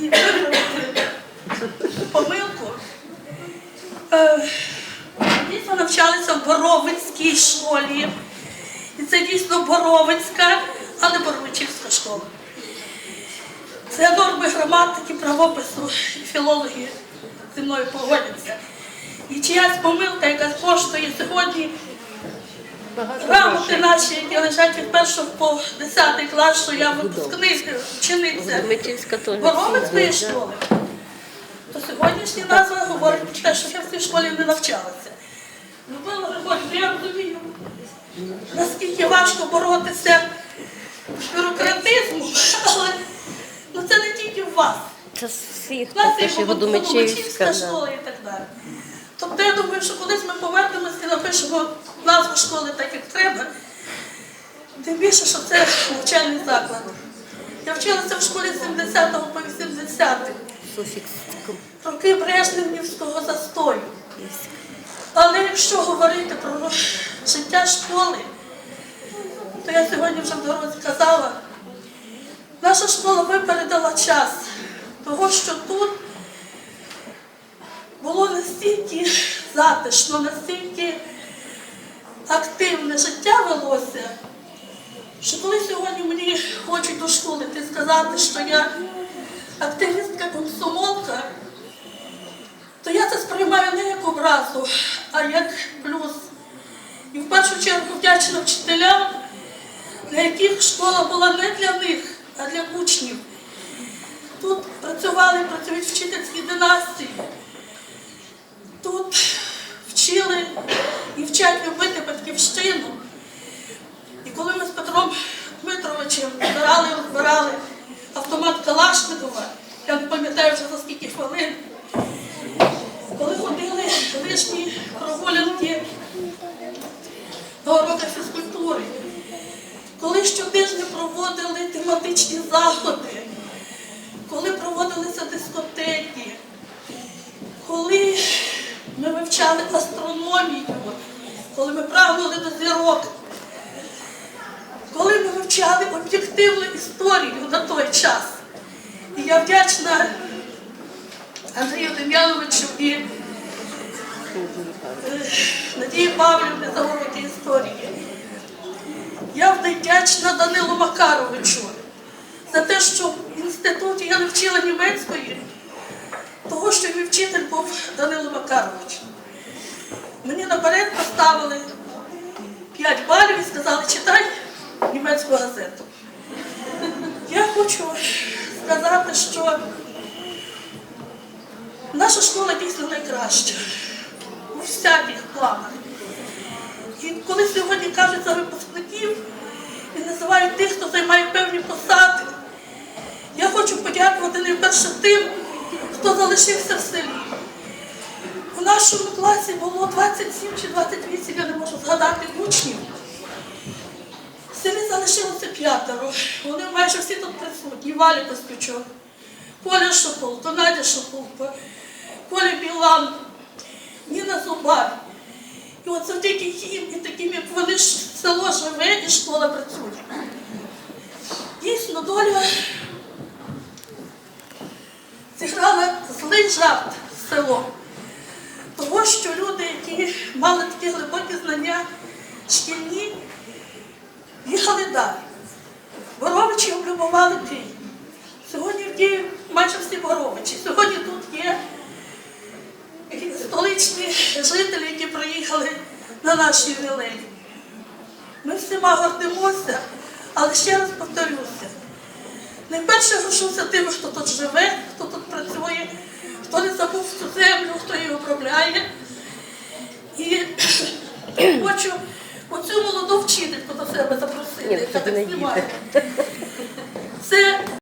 і помилку. Е, Дійсно навчалися в Боровицькій школі. І це дійсно Боровицька, а не Боровичівська школа. Це норми граматики, правопису, і філологи зі мною погодяться. І чиясь помилка, яка коштує сьогодні грамоти наші, які лежать від першого по 10 клас, що я випускник, вчениця теж. Боровицької школи, то сьогоднішня назва говорить про те, що я в цій школі не навчалася. Любила Григорівна, я розумію, наскільки важко боротися з бюрократизмом, але ну, це не тільки в вас. Це всіх Богомичівська Думичівська. школа і так далі. Тобто я думаю, що колись ми повернемося і напишемо назву школи так, як треба. Тим більше, що це навчальний заклад. Я вчилася в школі з 70-го по 80-х, роки Брежневського застою. Але якщо говорити про життя школи, то я сьогодні вже в дорозі казала, наша школа випередила час, того, що тут було настільки затишно, настільки активне життя велося, що коли сьогодні мені хочуть до школи ти сказати, що я активістка комсомолка, то я це сприймаю не як образу, а як плюс. І в першу чергу вдячна вчителям, для яких школа була не для них, а для учнів. Тут працювали, працюють вчительські династії. Тут вчили і вчать любити батьківщину. І коли ми з Петром Дмитровичем збирали, розбирали автомат Калашникова, я не пам'ятаю вже за скільки хвилин, коли ходили лишні прогулянки на уроках фізкультури, коли щотижня проводили тематичні заходи, коли проводилися дискотеки, коли ми вивчали прагнули до зірок, коли ми вивчали об'єктивну історію на той час. І я вдячна Андрію Дем'яновичу і е, Надії Павлівні за уроки історії. Я вдячна Данилу Макаровичу за те, що в інституті я не вчила німецької, того, що мій вчитель був Данило Макарович. Мені наперед поставили 5 балів і сказали, читай німецьку газету. Я хочу сказати, що наша школа дійсно найкраща у всяких планах. І коли сьогодні кажуть за випускників і називають тих, хто займає певні посади, я хочу подякувати найперше тим, хто залишився в селі. У нашому класі було 27 чи 28, я не можу згадати учнів. Селі залишилося п'ятеро. Вони майже всі тут присутні. Валя Костючок, Коля Шопулко, Надя Шопулко, Коля Білан, Ніна Зубар. І от завдяки їм і таким, як вони село живе і школа працює. Дійсно, доля зіграла злий жарт в село. Того, що люди, які мали такі глибокі знання шкільні, їхали далі. Боровичі облюбували Київ. Сьогодні в Києві майже всі боровичі. Сьогодні тут є столичні жителі, які приїхали на наші ювілеї. Ми всіма гордимося, але ще раз повторюся. Найперше горжуся тими, хто тут живе, хто хто не забув цю землю, хто її управляє. І хочу оцю молоду вчительку до себе запросити, Ні, яка так знімає.